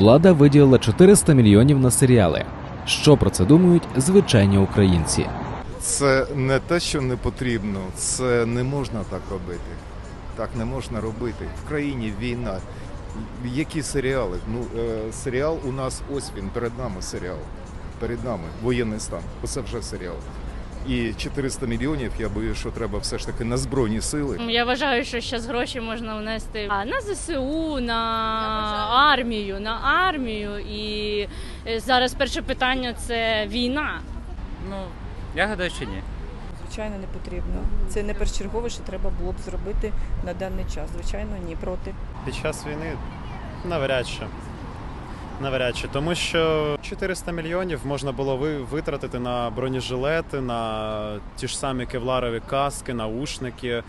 Влада виділила 400 мільйонів на серіали. Що про це думають звичайні українці? Це не те, що не потрібно, це не можна так робити. Так не можна робити. В країні війна. Які серіали? Ну, е, серіал у нас ось він, перед нами серіал. Перед нами воєнний стан. Оце вже серіал. І 400 мільйонів, я боюсь, що треба все ж таки на Збройні сили. Я вважаю, що зараз гроші можна внести а, на ЗСУ, на армію, на армію. І е, зараз перше питання це війна. Ну, я гадаю, що ні. Звичайно, не потрібно. Це не першочергове, що треба було б зробити на даний час. Звичайно, ні проти. Під час війни навряд чи. Навряд чи, тому що 400 мільйонів можна було витратити на бронежилети, на ті ж самі кевларові каски, наушники, е,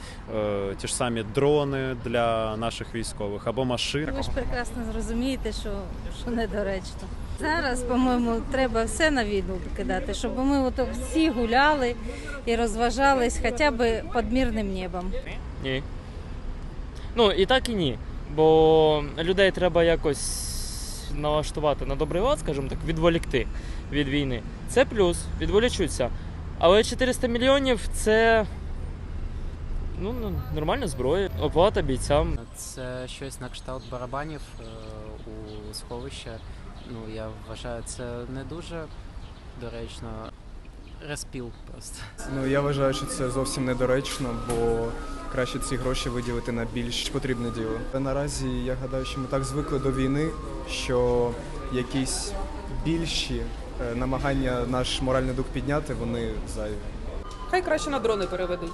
ті ж самі дрони для наших військових або машини. Ви ж прекрасно зрозумієте, що, що недоречно. Зараз, по-моєму, треба все на війну кидати, щоб ми от всі гуляли і розважались хоча б під мирним небом. Ні. Ну і так і ні. Бо людей треба якось налаштувати на добрий лад, скажімо так, відволікти від війни. Це плюс, відволічуться. Але 400 мільйонів це ну, ну, нормальна зброя, оплата бійцям. Це щось на кшталт барабанів е, у сховище. Ну, я вважаю, це не дуже доречно. Розпіл просто. Ну я вважаю, що це зовсім недоречно, бо краще ці гроші виділити на більш потрібне діло. Наразі я гадаю, що ми так звикли до війни, що якісь більші е, намагання наш моральний дух підняти, вони зайві. Хай краще на дрони переведуть.